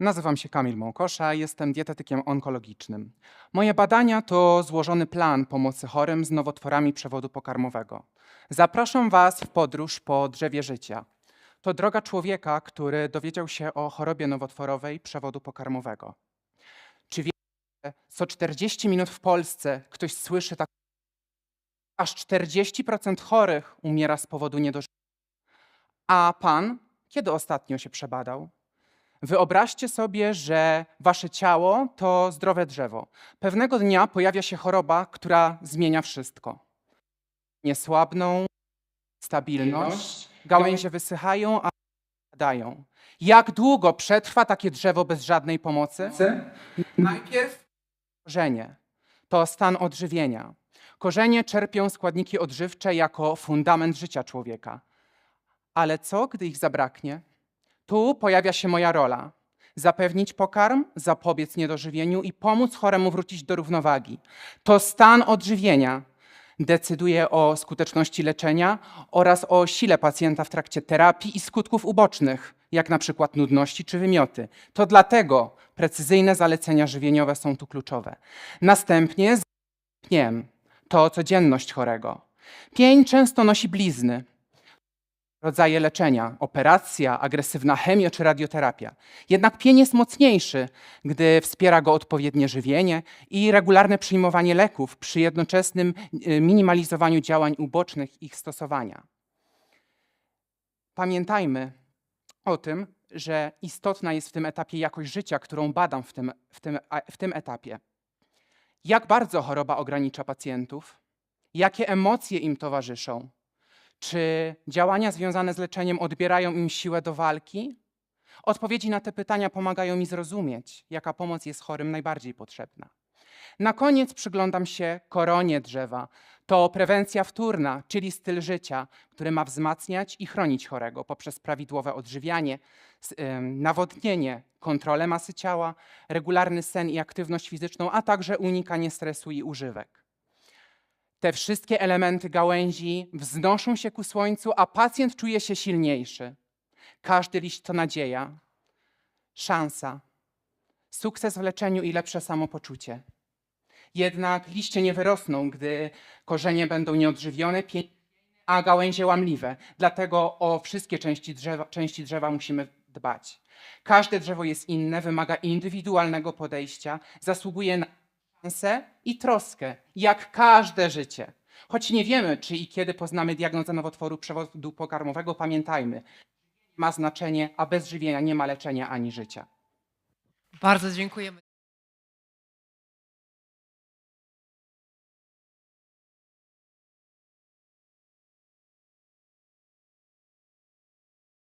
Nazywam się Kamil Mąkosza, jestem dietetykiem onkologicznym. Moje badania to złożony plan pomocy chorym z nowotworami przewodu pokarmowego. Zapraszam Was w podróż po drzewie życia. To droga człowieka, który dowiedział się o chorobie nowotworowej przewodu pokarmowego. Czy wiecie, co 40 minut w Polsce ktoś słyszy tak, aż 40% chorych umiera z powodu niedożywienia? A Pan kiedy ostatnio się przebadał? Wyobraźcie sobie, że wasze ciało to zdrowe drzewo. Pewnego dnia pojawia się choroba, która zmienia wszystko. Nie słabną, stabilność, gałęzie wysychają, a dają. Jak długo przetrwa takie drzewo bez żadnej pomocy? Najpierw korzenie. To stan odżywienia. Korzenie czerpią składniki odżywcze jako fundament życia człowieka. Ale co, gdy ich zabraknie? Tu pojawia się moja rola. Zapewnić pokarm, zapobiec niedożywieniu i pomóc choremu wrócić do równowagi. To stan odżywienia decyduje o skuteczności leczenia oraz o sile pacjenta w trakcie terapii i skutków ubocznych, jak na przykład nudności czy wymioty. To dlatego precyzyjne zalecenia żywieniowe są tu kluczowe. Następnie z pniem to codzienność chorego. Pień często nosi blizny, rodzaje leczenia, operacja, agresywna chemio czy radioterapia. Jednak pień jest mocniejszy, gdy wspiera go odpowiednie żywienie i regularne przyjmowanie leków przy jednoczesnym y, minimalizowaniu działań ubocznych ich stosowania. Pamiętajmy o tym, że istotna jest w tym etapie jakość życia, którą badam w tym, w tym, w tym etapie. Jak bardzo choroba ogranicza pacjentów? Jakie emocje im towarzyszą? Czy działania związane z leczeniem odbierają im siłę do walki? Odpowiedzi na te pytania pomagają mi zrozumieć, jaka pomoc jest chorym najbardziej potrzebna. Na koniec przyglądam się koronie drzewa. To prewencja wtórna, czyli styl życia, który ma wzmacniać i chronić chorego poprzez prawidłowe odżywianie, nawodnienie, kontrolę masy ciała, regularny sen i aktywność fizyczną, a także unikanie stresu i używek. Te wszystkie elementy gałęzi wznoszą się ku słońcu, a pacjent czuje się silniejszy. Każdy liść to nadzieja, szansa, sukces w leczeniu i lepsze samopoczucie. Jednak liście nie wyrosną, gdy korzenie będą nieodżywione, a gałęzie łamliwe. Dlatego o wszystkie części drzewa, części drzewa musimy dbać. Każde drzewo jest inne, wymaga indywidualnego podejścia, zasługuje na szansę i troskę, jak każde życie. Choć nie wiemy, czy i kiedy poznamy diagnozę nowotworu przewodu pokarmowego, pamiętajmy, ma znaczenie, a bez żywienia nie ma leczenia ani życia. Bardzo dziękujemy.